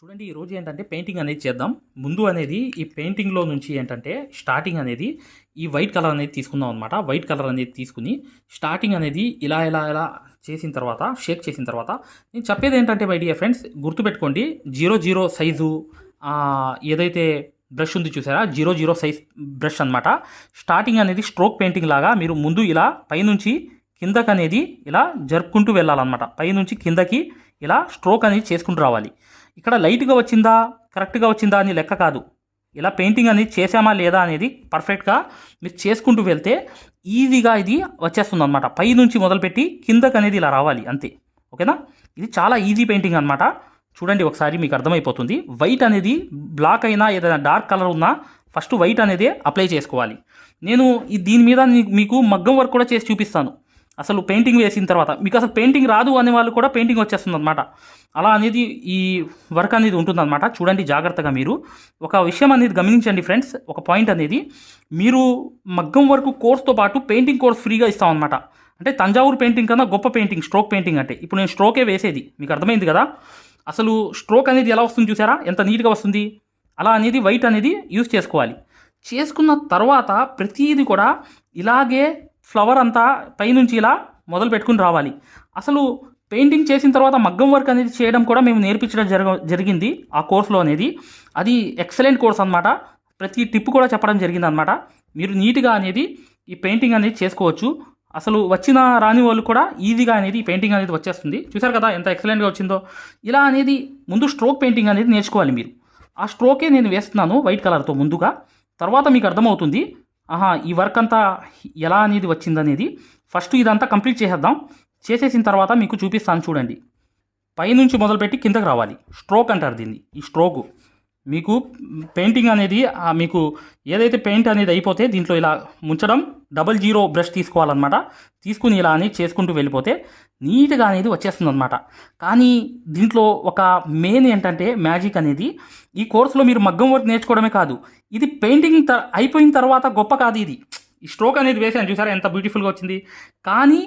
చూడండి ఈ రోజు ఏంటంటే పెయింటింగ్ అనేది చేద్దాం. ముందు అనేది ఈ పెయింటింగ్లో నుంచి ఏంటంటే స్టార్టింగ్ అనేది ఈ వైట్ కలర్ అనేది తీసుకుందాం అనమాట వైట్ కలర్ అనేది తీసుకుని స్టార్టింగ్ అనేది ఇలా ఇలా ఇలా చేసిన తర్వాత షేక్ చేసిన తర్వాత నేను చెప్పేది ఏంటంటే మై డియర్ ఫ్రెండ్స్ గుర్తుపెట్టుకోండి జీరో జీరో సైజు ఏదైతే బ్రష్ ఉంది చూసారా? జీరో జీరో సైజ్ బ్రష్ అనమాట స్టార్టింగ్ అనేది స్ట్రోక్ పెయింటింగ్ లాగా మీరు ముందు ఇలా పైనుంచి కిందకి అనేది ఇలా జరుపుకుంటూ వెళ్ళాలన్నమాట. పైనుంచి కిందకి ఇలా స్ట్రోక్ అనేది చేసుకుంటూ రావాలి. ఇక్కడ లైట్గా వచ్చిందా కరెక్ట్గా వచ్చిందా అని లెక్క కాదు. ఇలా పెయింటింగ్ అనేది చేసామా లేదా అనేది పర్ఫెక్ట్గా మీరు చేసుకుంటూ వెళ్తే ఈజీగా ఇది వచ్చేస్తుంది అనమాట పై నుంచి మొదలుపెట్టి కిందకి అనేది ఇలా రావాలి అంతే. ఓకేనా? ఇది చాలా ఈజీ పెయింటింగ్ అనమాట చూడండి ఒకసారి మీకు అర్థమైపోతుంది. వైట్ అనేది బ్లాక్ అయినా ఏదైనా డార్క్ కలర్ ఉన్నా ఫస్ట్ వైట్ అనేది అప్లై చేసుకోవాలి. నేను ఈ దీని మీద మీకు మగ్గం వర్క్ కూడా చేసి చూపిస్తాను. అసలు పెయింటింగ్ వేసిన తర్వాత మీకు అసలు పెయింటింగ్ రాదు అనే వాళ్ళు కూడా పెయింటింగ్ వచ్చేస్తుంది అనమాట అలా అనేది ఈ వర్క్ అనేది ఉంటుందన్నమాట. చూడండి జాగ్రత్తగా మీరు. ఒక విషయం అనేది గమనించండి ఫ్రెండ్స్. ఒక పాయింట్ అనేది మీరు మగ్గం వర్క్ కోర్స్తో పాటు పెయింటింగ్ కోర్స్ ఫ్రీగా ఇస్తాం అనమాట అంటే తంజావూరు పెయింటింగ్ కన్నా గొప్ప పెయింటింగ్ స్ట్రోక్ పెయింటింగ్ అంటే. ఇప్పుడు నేను స్ట్రోకే వేసేది. మీకు అర్థమైంది కదా? అసలు స్ట్రోక్ అనేది ఎలా వస్తుంది చూసారా? ఎంత నీట్గా వస్తుంది? అలా అనేది వైట్ అనేది యూజ్ చేసుకోవాలి. చేసుకున్న తర్వాత ప్రతిదీ కూడా ఇలాగే ఫ్లవర్ అంతా పైనుంచి ఇలా మొదలు పెట్టుకుని రావాలి. అసలు పెయింటింగ్ చేసిన తర్వాత మగ్గం వర్క్ అనేది చేయడం కూడా మేము నేర్పించడం జరగ జరిగింది ఆ కోర్సులో అనేది. అది ఎక్సలెంట్ కోర్స్ అనమాట ప్రతి టిప్ కూడా చెప్పడం జరిగింది అనమాట మీరు నీట్గా అనేది ఈ పెయింటింగ్ అనేది చేసుకోవచ్చు. అసలు వచ్చిన రాని వాళ్ళు కూడా ఈజీగా అనేది పెయింటింగ్ అనేది వచ్చేస్తుంది. చూసారు కదా ఎంత ఎక్సలెంట్గా వచ్చిందో. ఇలా అనేది ముందు స్ట్రోక్ పెయింటింగ్ అనేది నేర్చుకోవాలి మీరు. ఆ స్ట్రోకే నేను వేస్తున్నాను వైట్ కలర్తో ముందుగా. తర్వాత మీకు అర్థమవుతుంది ఆహా ఈ వర్క్ అంతా ఎలా అనేది వచ్చిందనేది ఫస్ట్ ఇదంతా కంప్లీట్ చేసేద్దాం. చేసేసిన తర్వాత మీకు చూపిస్తాను చూడండి. పైనుంచి మొదలుపెట్టి కిందకి రావాలి. స్ట్రోక్ అంటారు దీన్ని. ఈ స్ట్రోకు. మీకు పెయింటింగ్ అనేది మీకు ఏదైతే పెయింట్ అనేది అయిపోతే దీంట్లో ఇలా ముంచడం డబల్ జీరో బ్రష్ తీసుకోవాలన్నమాట. తీసుకుని ఇలా అని చేసుకుంటూ వెళ్ళిపోతే నీట్గా అనేది వచ్చేస్తుంది అనమాట కానీ దీంట్లో ఒక మెయిన్ ఏంటంటే మ్యాజిక్ అనేది ఈ కోర్సులో మీరు మగ్గం వర్క్ నేర్చుకోవడమే కాదు ఇది పెయింటింగ్ త అయిపోయిన తర్వాత గొప్ప కాదు ఇది. ఈ స్ట్రోక్ అనేది వేసాను చూసారా ఎంత బ్యూటిఫుల్గా వచ్చింది. కానీ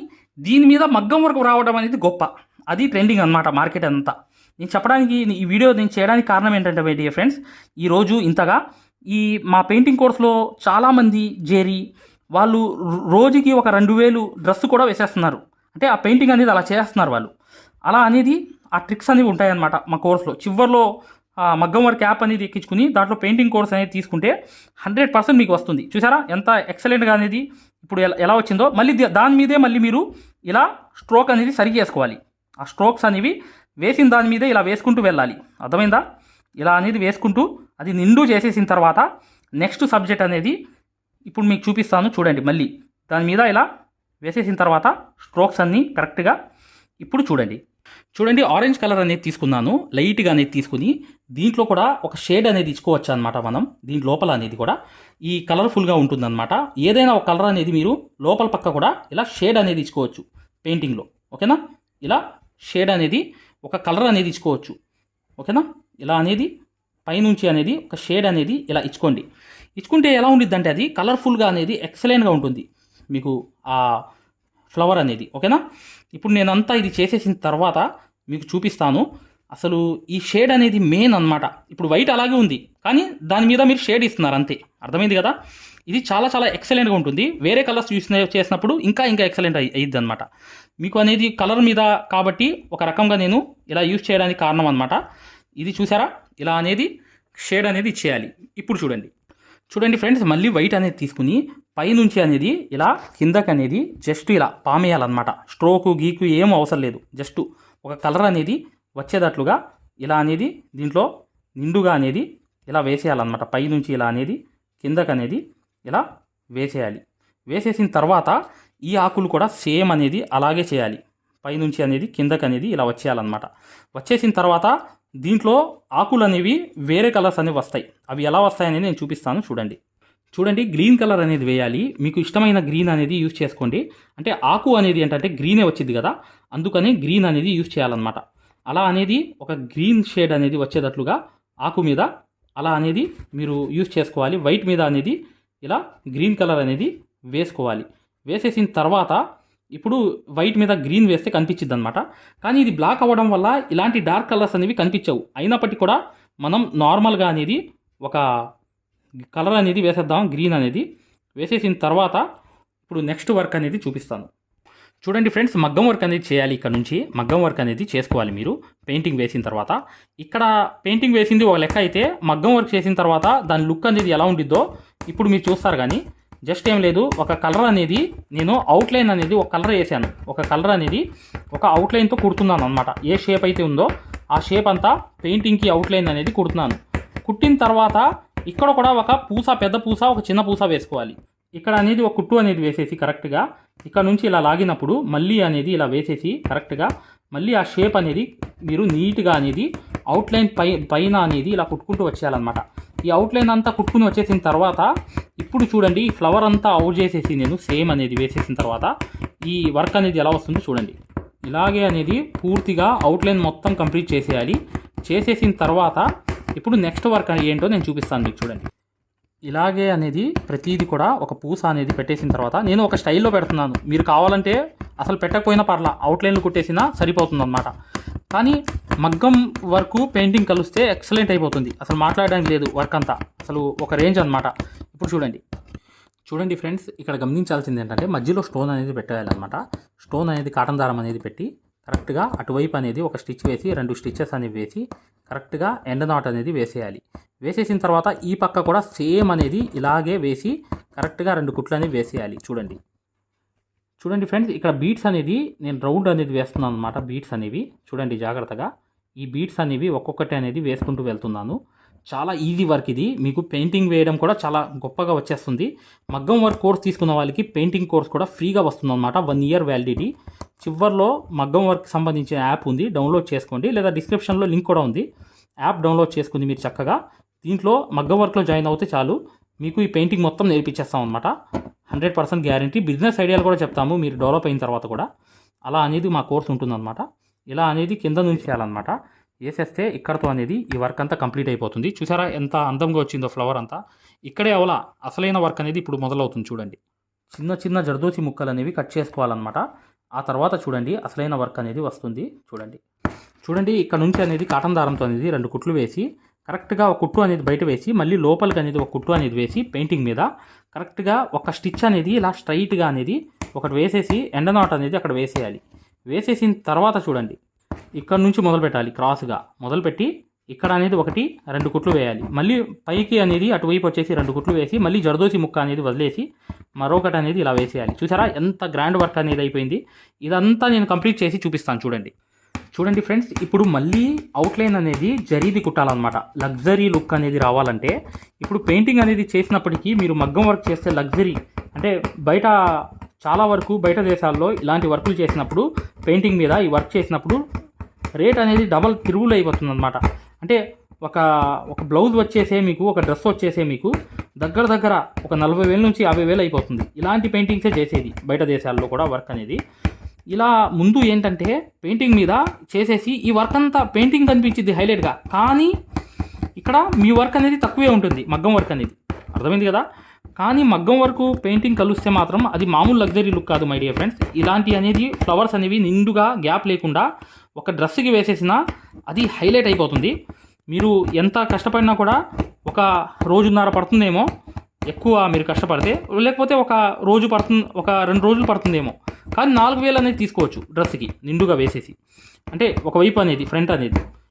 దీని మీద మగ్గం వర్క్ రావడం అనేది గొప్ప. అది ట్రెండింగ్ అనమాట మార్కెట్ అంతా. నేను చెప్పడానికి ఈ వీడియో నేను చేయడానికి కారణం ఏంటంటే మై డియర్ ఫ్రెండ్స్ ఈరోజు ఇంతగా ఈ మా పెయింటింగ్ కోర్స్లో చాలామంది చేరి వాళ్ళు రోజుకి ఒక రెండు వేలు డ్రెస్ కూడా వేసేస్తున్నారు. అంటే ఆ పెయింటింగ్ అనేది అలా చేస్తున్నారు వాళ్ళు. అలా అనేది ఆ ట్రిక్స్ అనేవి ఉంటాయన్నమాట మా కోర్సులో చివరిలో మగ్గం వర్క్ యాప్ అనేది ఎక్కించుకుని దాంట్లో పెయింటింగ్ కోర్స్ అనేది తీసుకుంటే హండ్రెడ్ పర్సెంట్ మీకు వస్తుంది. చూసారా? ఎంత ఎక్సలెంట్గా అనేది ఇప్పుడు ఎలా ఎలా వచ్చిందో? మళ్ళీ దాని మీదే మళ్ళీ మీరు ఇలా స్ట్రోక్ అనేది సరి చేసుకోవాలి. ఆ స్ట్రోక్స్ అనేవి వేసిన దాని మీద ఇలా వేసుకుంటూ వెళ్ళాలి. అర్థమైందా? ఇలా అనేది వేసుకుంటూ అది నిండు చేసేసిన తర్వాత నెక్స్ట్ సబ్జెక్ట్ అనేది ఇప్పుడు మీకు చూపిస్తాను చూడండి మళ్ళీ. దాని మీద ఇలా వేసేసిన తర్వాత స్ట్రోక్స్ అన్నీ కరెక్ట్గా ఇప్పుడు చూడండి. చూడండి ఆరెంజ్ కలర్ అనేది తీసుకున్నాను. లైట్గా అనేది తీసుకుని దీంట్లో కూడా ఒక షేడ్ అనేది ఇచ్చుకోవచ్చు అనమాట మనం. దీని లోపల అనేది కూడా ఈ కలర్ఫుల్గా ఉంటుందన్నమాట. ఏదైనా ఒక కలర్ అనేది మీరు లోపల పక్క కూడా ఇలా షేడ్ అనేది ఇచ్చుకోవచ్చు పెయింటింగ్లో ఓకేనా ఇలా షేడ్ అనేది ఒక కలర్ అనేది ఇచ్చుకోవచ్చు. ఓకేనా? ఇలా అనేది పైనుంచి అనేది ఒక షేడ్ అనేది ఇలా ఇచ్చుకోండి. ఇచ్చుకుంటే ఎలా ఉండిద్ది అంటే అది కలర్ఫుల్గా అనేది ఎక్సలెంట్గా ఉంటుంది. మీకు ఆ ఫ్లవర్ అనేది. ఓకేనా? ఇప్పుడు నేను అంతా ఇది చేసేసిన తర్వాత మీకు చూపిస్తాను. అసలు ఈ షేడ్ అనేది మెయిన్ అన్నమాట. ఇప్పుడు వైట్ అలాగే ఉంది. కానీ దాని మీద మీరు షేడ్ ఇస్తున్నారు అంతే. అర్థమైంది కదా? ఇది చాలా చాలా ఎక్సలెంట్గా ఉంటుంది. వేరే కలర్స్ చూసిన చేసినప్పుడు ఇంకా ఇంకా ఎక్సలెంట్ అయ్యిద్ది అనమాట మీకు అనేది కలర్ మీద కాబట్టి ఒక రకంగా నేను ఇలా యూజ్ చేయడానికి కారణం అనమాట ఇది చూసారా? ఇలా అనేది షేడ్ అనేది ఇచ్చేయాలి. ఇప్పుడు చూడండి. చూడండి ఫ్రెండ్స్ మళ్ళీ వైట్ అనేది తీసుకుని పైనుంచి అనేది ఇలా కిందకి అనేది జస్ట్ ఇలా పామేయాలన్నమాట. స్ట్రోకు గీకు ఏం అవసరం లేదు. జస్ట్ ఒక కలర్ అనేది వచ్చేటట్లుగా ఇలా అనేది దీంట్లో నిండుగా అనేది ఇలా వేసేయాలన్నమాట. పైనుంచి ఇలా అనేది కిందకు అనేది ఇలా వేసేయాలి. వేసేసిన తర్వాత ఈ ఆకులు కూడా సేమ్ అనేది అలాగే చేయాలి. పైనుంచి అనేది కిందకి అనేది ఇలా వచ్చేయాలన్నమాట. వచ్చేసిన తర్వాత దీంట్లో ఆకులు అనేవి వేరే కలర్స్ అనేవి వస్తాయి. అవి ఎలా వస్తాయనేది నేను చూపిస్తాను. చూడండి. చూడండి గ్రీన్ కలర్ అనేది వేయాలి. మీకు ఇష్టమైన గ్రీన్ అనేది యూజ్ చేసుకోండి. అంటే ఆకు అనేది ఏంటంటే గ్రీనే వచ్చింది కదా. అందుకని గ్రీన్ అనేది యూజ్ చేయాలన్నమాట. అలా అనేది ఒక గ్రీన్ షేడ్ అనేది వచ్చేటట్లుగా ఆకు మీద అలా అనేది మీరు యూజ్ చేసుకోవాలి. వైట్ మీద అనేది ఇలా గ్రీన్ కలర్ అనేది వేసుకోవాలి. వేసేసిన తర్వాత ఇప్పుడు వైట్ మీద గ్రీన్ వేస్తే కనిపించింది అనమాట కానీ ఇది బ్లాక్ అవ్వడం వల్ల ఇలాంటి డార్క్ కలర్స్ అనేవి కనిపించవు. అయినప్పటికీ కూడా మనం నార్మల్గా అనేది ఒక కలర్ అనేది వేసేద్దాం గ్రీన్ అనేది. వేసేసిన తర్వాత ఇప్పుడు నెక్స్ట్ వర్క్ అనేది చూపిస్తాను. చూడండి ఫ్రెండ్స్ మగ్గం వర్క్ అనేది చేయాలి ఇక్కడ నుంచి. మగ్గం వర్క్ అనేది చేసుకోవాలి మీరు పెయింటింగ్ వేసిన తర్వాత. ఇక్కడ పెయింటింగ్ వేసింది ఒక లెక్క అయితే మగ్గం వర్క్ చేసిన తర్వాత దాని లుక్ అనేది ఎలా ఉండిద్దో ఇప్పుడు మీరు చూస్తారు కానీ జస్ట్ ఏం లేదు ఒక కలర్ అనేది నేను అవుట్లైన్ అనేది ఒక కలర్ వేసాను. ఒక కలర్ అనేది ఒక అవుట్లైన్తో కుడుతున్నాను అనమాట ఏ షేప్ అయితే ఉందో ఆ షేప్ అంతా పెయింటింగ్కి అవుట్లైన్ అనేది కుడుతున్నాను. కుట్టిన తర్వాత ఇక్కడ కూడా ఒక పూస పెద్ద పూస ఒక చిన్న పూస వేసుకోవాలి. ఇక్కడ అనేది ఒక కుట్టు అనేది వేసేసి కరెక్ట్గా ఇక్కడ నుంచి ఇలా లాగినప్పుడు మళ్ళీ అనేది ఇలా వేసేసి కరెక్ట్గా మళ్ళీ ఆ షేప్ అనేది మీరు నీట్గా అనేది అవుట్లైన్ పై పైన అనేది ఇలా కుట్టుకుంటూ వచ్చేయాలన్నమాట. ఈ అవుట్లైన్ అంతా కుట్టుకుని వచ్చేసిన తర్వాత ఇప్పుడు చూడండి ఈ ఫ్లవర్ అంతా అవుట్ చేసేసి నేను సేమ్ అనేది వేసేసిన తర్వాత ఈ వర్క్ అనేది ఎలా వస్తుందో చూడండి. ఇలాగే అనేది పూర్తిగా అవుట్లైన్ మొత్తం కంప్లీట్ చేసేయాలి. చేసేసిన తర్వాత ఇప్పుడు నెక్స్ట్ వర్క్ ఏంటో నేను చూపిస్తాను మీకు చూడండి. ఇలాగే అనేది ప్రతిదీ కూడా ఒక పూస అనేది పెట్టేసిన తర్వాత నేను ఒక స్టైల్లో పెడుతున్నాను. మీరు కావాలంటే అసలు పెట్టకపోయినా పర్లా అవుట్లైన్లు కుట్టేసినా సరిపోతుంది అనమాట కానీ మగ్గం వర్క్ పెయింటింగ్ కలిస్తే ఎక్సలెంట్ అయిపోతుంది. అసలు మాట్లాడడానికి లేదు వర్క్ అంతా. అసలు ఒక రేంజ్ అనమాట ఇప్పుడు చూడండి. చూడండి ఫ్రెండ్స్ ఇక్కడ గమనించాల్సింది ఏంటంటే మధ్యలో స్టోన్ అనేది పెట్టేయాలన్నమాట. స్టోన్ అనేది కాటన్ దారం అనేది పెట్టి కరెక్ట్గా అటువైపు అనేది ఒక స్టిచ్ వేసి రెండు స్టిచ్చెస్ అనేవి వేసి కరెక్ట్గా ఎండ నాట్ అనేది వేసేయాలి. వేసేసిన తర్వాత ఈ పక్క కూడా సేమ్ అనేది ఇలాగే వేసి కరెక్ట్గా రెండు కుట్లు అనేవి వేసేయాలి. చూడండి. చూడండి ఫ్రెండ్స్ ఇక్కడ బీట్స్ అనేది నేను రౌండ్ అనేది వేస్తున్నాను అనమాట బీట్స్ అనేవి. చూడండి జాగ్రత్తగా. ఈ బీట్స్ అనేవి ఒక్కొక్కటి అనేది వేసుకుంటూ వెళ్తున్నాను. చాలా ఈజీ వర్క్ ఇది. మీకు పెయింటింగ్ వేయడం కూడా చాలా గొప్పగా వచ్చేస్తుంది. మగ్గం వర్క్ కోర్స్ తీసుకున్న వాళ్ళకి పెయింటింగ్ కోర్స్ కూడా ఫ్రీగా వస్తుంది అనమాట వన్ ఇయర్ వ్యాలిడిటీ చివర్లో మగ్గం వర్క్ సంబంధించిన యాప్ ఉంది. డౌన్లోడ్ చేసుకోండి. లేదా డిస్క్రిప్షన్లో లింక్ కూడా ఉంది. యాప్ డౌన్లోడ్ చేసుకుంది మీరు చక్కగా. దీంట్లో మగ్గం వర్క్లో జాయిన్ అవుతే చాలు. మీకు ఈ పెయింటింగ్ మొత్తం నేర్పించేస్తాం అనమాట హండ్రెడ్ పర్సెంట్ గ్యారంటీ బిజినెస్ ఐడియాలు కూడా చెప్తాము. మీరు డెవలప్ అయిన తర్వాత కూడా. అలా అనేది మా కోర్స్ ఉంటుందన్నమాట. ఇలా అనేది కింద నుంచి చేయాలన్నమాట. వేసేస్తే ఇక్కడతో అనేది ఈ వర్క్ అంతా కంప్లీట్ అయిపోతుంది. చూసారా ఎంత అందంగా వచ్చిందో ఫ్లవర్ అంతా? ఇక్కడే అవలా అసలైన వర్క్ అనేది ఇప్పుడు మొదలవుతుంది చూడండి. చిన్న చిన్న జర్దోసి ముక్కలు అనేవి కట్ చేసుకోవాలన్నమాట. ఆ తర్వాత చూడండి అసలైన వర్క్ అనేది వస్తుంది చూడండి. చూడండి ఇక్కడ నుంచి అనేది కాటన్ దారంతో అనేది రెండు కుట్లు వేసి కరెక్ట్గా ఒక కుట్టు అనేది బయట వేసి మళ్ళీ లోపలికి అనేది ఒక కుట్టు అనేది వేసి పెయింటింగ్ మీద కరెక్ట్గా ఒక స్టిచ్ అనేది ఇలా స్ట్రైట్గా అనేది ఒకటి వేసేసి ఎండ నాట్ అనేది అక్కడ వేసేయాలి. వేసేసిన తర్వాత చూడండి. ఇక్కడ నుంచి మొదలు పెట్టాలి క్రాస్గా మొదలుపెట్టి ఇక్కడ అనేది ఒకటి రెండు కుట్లు వేయాలి. మళ్ళీ పైకి అనేది అటువైపు వచ్చేసి రెండు కుట్లు వేసి మళ్ళీ జరదోసి ముక్క అనేది వదిలేసి మరొకటి అనేది ఇలా వేసేయాలి. చూసారా? ఎంత గ్రాండ్ వర్క్ అనేది అయిపోయింది. ఇదంతా నేను కంప్లీట్ చేసి చూపిస్తాను చూడండి. చూడండి ఫ్రెండ్స్ ఇప్పుడు మళ్ళీ అవుట్లైన్ అనేది జరీది కుట్టాలన్నమాట. లగ్జరీ లుక్ అనేది రావాలంటే ఇప్పుడు పెయింటింగ్ అనేది చేసినప్పటికీ మీరు మగ్గం వర్క్ చేస్తే లగ్జరీ అంటే బయట చాలా వరకు బయట దేశాల్లో ఇలాంటి వర్కులు చేసినప్పుడు పెయింటింగ్ మీద ఈ వర్క్ చేసినప్పుడు రేట్ అనేది డబల్ తిరుగులు అయిపోతుంది అనమాట అంటే ఒక ఒక బ్లౌజ్ వచ్చేసే మీకు ఒక డ్రెస్ వచ్చేసే మీకు దగ్గర దగ్గర ఒక నలభై వేల నుంచి యాభై వేలు అయిపోతుంది. ఇలాంటి పెయింటింగ్సే చేసేది బయట దేశాల్లో కూడా వర్క్ అనేది. ఇలా ముందు ఏంటంటే పెయింటింగ్ మీద చేసేసి ఈ వర్క్ అంతా పెయింటింగ్ కనిపించింది హైలైట్గా. కానీ ఇక్కడ మీ వర్క్ అనేది తక్కువే ఉంటుంది మగ్గం వర్క్ అనేది. అర్థమైంది కదా? కానీ మగ్గం వరకు పెయింటింగ్ కలిస్తే మాత్రం అది మామూలు లగ్జరీ లుక్ కాదు మై డియర్ ఫ్రెండ్స్. ఇలాంటి అనేది ఫ్లవర్స్ అనేవి నిండుగా గ్యాప్ లేకుండా ఒక డ్రెస్కి వేసేసినా అది హైలైట్ అయిపోతుంది. మీరు ఎంత కష్టపడినా కూడా ఒక రోజున్నర పడుతుందేమో ఎక్కువ మీరు కష్టపడితే లేకపోతే ఒక రోజు పడుతుంది ఒక రెండు రోజులు పడుతుందేమో. కానీ నాలుగు వేలు అనేది తీసుకోవచ్చు డ్రెస్కి నిండుగా వేసేసి. అంటే ఒక వైపు అనేది ఫ్రంట్ అనేది.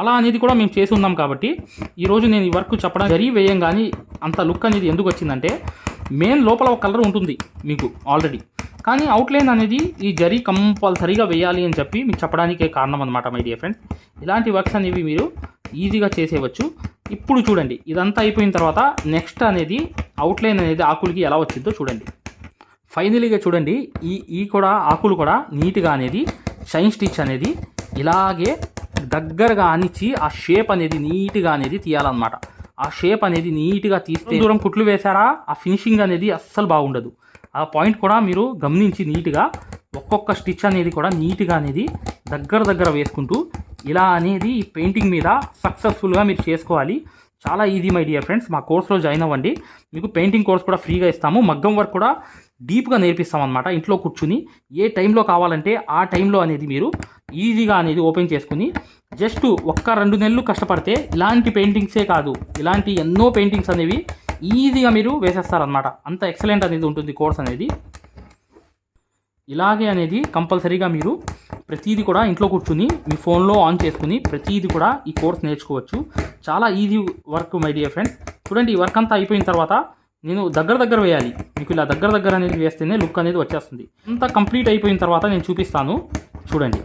అలా అనేది కూడా మేము చేసి ఉన్నాం కాబట్టి ఈరోజు నేను ఈ వర్క్ చెప్పడం జరీ వేయం కానీ అంత లుక్ అనేది ఎందుకు వచ్చిందంటే మెయిన్ లోపల ఒక కలర్ ఉంటుంది మీకు ఆల్రెడీ కానీ అవుట్లైన్ అనేది ఈ జరీ కంపల్సరీగా వేయాలి అని చెప్పి మీకు చెప్పడానికే కారణం అనమాట మై డియర్ ఫ్రెండ్స్ ఇలాంటి వర్క్స్ అనేవి మీరు ఈజీగా చేసేయవచ్చు. ఇప్పుడు చూడండి ఇదంతా అయిపోయిన తర్వాత నెక్స్ట్ అనేది అవుట్లైన్ అనేది ఆకులకి ఎలా వచ్చిందో చూడండి. ఫైనలీగా చూడండి ఈ ఈ కూడా ఆకులు కూడా నీట్గా అనేది షైన్ స్టిచ్ అనేది ఇలాగే దగ్గరగా అనిచ్చి ఆ షేప్ అనేది నీట్గా అనేది తీయాలన్నమాట. ఆ షేప్ అనేది నీట్గా తీస్తే దూరం కుట్లు వేశారా? ఆ ఫినిషింగ్ అనేది అస్సలు బాగుండదు. ఆ పాయింట్ కూడా మీరు గమనించి నీట్గా ఒక్కొక్క స్టిచ్ అనేది కూడా నీట్గా అనేది దగ్గర దగ్గర వేసుకుంటూ ఇలా అనేది ఈ పెయింటింగ్ మీద సక్సెస్ఫుల్గా మీరు చేసుకోవాలి. చాలా ఈజీ మై డియర్ ఫ్రెండ్స్. మా కోర్స్లో జాయిన్ అవ్వండి. మీకు పెయింటింగ్ కోర్స్ కూడా ఫ్రీగా ఇస్తాము. మగ్గం వర్క్ కూడా డీప్గా నేర్పిస్తాం అనమాట ఇంట్లో కూర్చుని. ఏ టైంలో కావాలంటే ఆ టైంలో అనేది మీరు ఈజీగా అనేది ఓపెన్ చేసుకుని జస్ట్ ఒక్క రెండు నెలలు కష్టపడితే ఇలాంటి పెయింటింగ్సే కాదు. ఇలాంటి ఎన్నో పెయింటింగ్స్ అనేవి ఈజీగా మీరు వేసేస్తారనమాట అంత ఎక్సలెంట్ అనేది ఉంటుంది కోర్స్ అనేది. ఇలాగే అనేది కంపల్సరీగా మీరు ప్రతీది కూడా ఇంట్లో కూర్చుని మీ ఫోన్లో ఆన్ చేసుకుని ప్రతీది కూడా ఈ కోర్స్ నేర్చుకోవచ్చు. చాలా easy work my dear friends. చూడండి ఈ వర్క్ అంతా అయిపోయిన తర్వాత నేను దగ్గర దగ్గర వేయాలి. మీకు ఇలా దగ్గర దగ్గర అనేది వేస్తేనే లుక్ అనేది వచ్చేస్తుంది. అంతా కంప్లీట్ అయిపోయిన తర్వాత నేను చూపిస్తాను. చూడండి.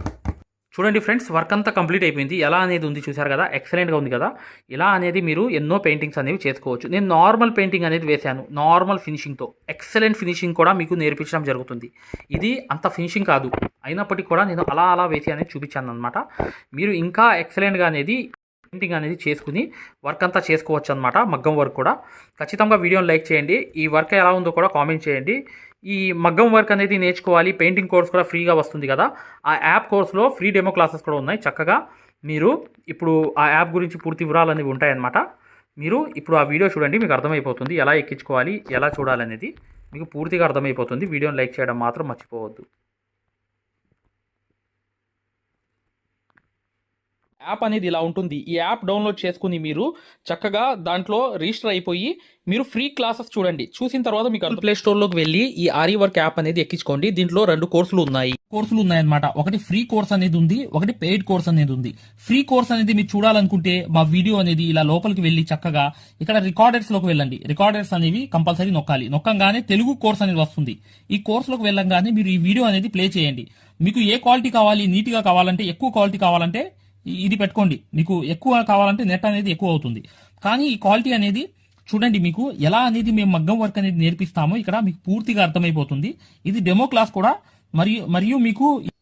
చూడండి ఫ్రెండ్స్ వర్క్ అంతా కంప్లీట్ అయిపోయింది. ఎలా అనేది ఉంది చూసారు కదా? ఎక్సలెంట్గా ఉంది కదా? ఇలా అనేది మీరు ఎన్నో పెయింటింగ్స్ అనేవి చేసుకోవచ్చు. నేను నార్మల్ పెయింటింగ్ అనేది వేశాను. నార్మల్ ఫినిషింగ్తో ఎక్సలెంట్ ఫినిషింగ్ కూడా మీకు నేర్పించడం జరుగుతుంది. ఇది అంత ఫినిషింగ్ కాదు. అయినప్పటికీ కూడా నేను అలా అలా వేసి అనేది చూపించాను అనమాట మీరు ఇంకా ఎక్సలెంట్గా అనేది పెయింటింగ్ అనేది చేసుకుని వర్క్ అంతా చేసుకోవచ్చు అనమాట మగ్గం వర్క్ కూడా. ఖచ్చితంగా వీడియోని లైక్ చేయండి. ఈ వర్క్ ఎలా ఉందో కూడా కామెంట్ చేయండి. ఈ మగ్గం వర్క్ అనేది నేర్చుకోవాలి. పెయింటింగ్ కోర్స్ కూడా ఫ్రీగా వస్తుంది కదా. ఆ యాప్ కోర్స్లో ఫ్రీ డెమో క్లాసెస్ కూడా ఉన్నాయి చక్కగా. మీరు ఇప్పుడు ఆ యాప్ గురించి పూర్తి వివరాలు అనేవి ఉంటాయన్నమాట. మీరు ఇప్పుడు ఆ వీడియో చూడండి మీకు అర్థమైపోతుంది. ఎలా ఎక్కించుకోవాలి ఎలా చూడాలనేది. మీకు పూర్తిగా అర్థమైపోతుంది. వీడియోని లైక్ చేయడం మాత్రం మర్చిపోవద్దు. యాప్ అనేది ఇలా ఉంటుంది. ఈ యాప్ డౌన్లోడ్ చేసుకుని మీరు చక్కగా దాంట్లో రిజిస్టర్ అయిపోయి మీరు ఫ్రీ క్లాసెస్ చూడండి. చూసిన తర్వాత మీకు ప్లే స్టోర్లోకి వెళ్ళి ఈ ఆరి వర్క్ యాప్ అనేది ఎక్కించుకోండి. దీంట్లో రెండు కోర్సులు ఉన్నాయి. కోర్సులు ఉన్నాయన్నమాట. ఒకటి ఫ్రీ కోర్స్ అనేది ఉంది ఒకటి పెయిడ్ కోర్స్ అనేది ఉంది. ఫ్రీ కోర్స్ అనేది మీరు చూడాలనుకుంటే మా వీడియో అనేది ఇలా లోపలికి వెళ్ళి చక్కగా ఇక్కడ రికార్డర్స్లోకి వెళ్ళండి. రికార్డర్స్ అనేవి కంపల్సరీ నొక్కాలి. నొక్కంగానే తెలుగు కోర్స్ అనేది వస్తుంది. ఈ కోర్సులోకి వెళ్ళంగానే మీరు ఈ వీడియో అనేది ప్లే చేయండి. మీకు ఏ క్వాలిటీ కావాలి? నీట్గా కావాలంటే ఎక్కువ క్వాలిటీ కావాలంటే ఇది పెట్టుకోండి. మీకు ఎక్కువ కావాలంటే నెట్ అనేది ఎక్కువ అవుతుంది. కానీ ఈ క్వాలిటీ అనేది చూడండి మీకు ఎలా అనేది మేము మగ్గం వర్క్ అనేది నేర్పిస్తామో ఇక్కడ మీకు పూర్తిగా అర్థమైపోతుంది. ఇది డెమో క్లాస్ కూడా మరియు మరియు మీకు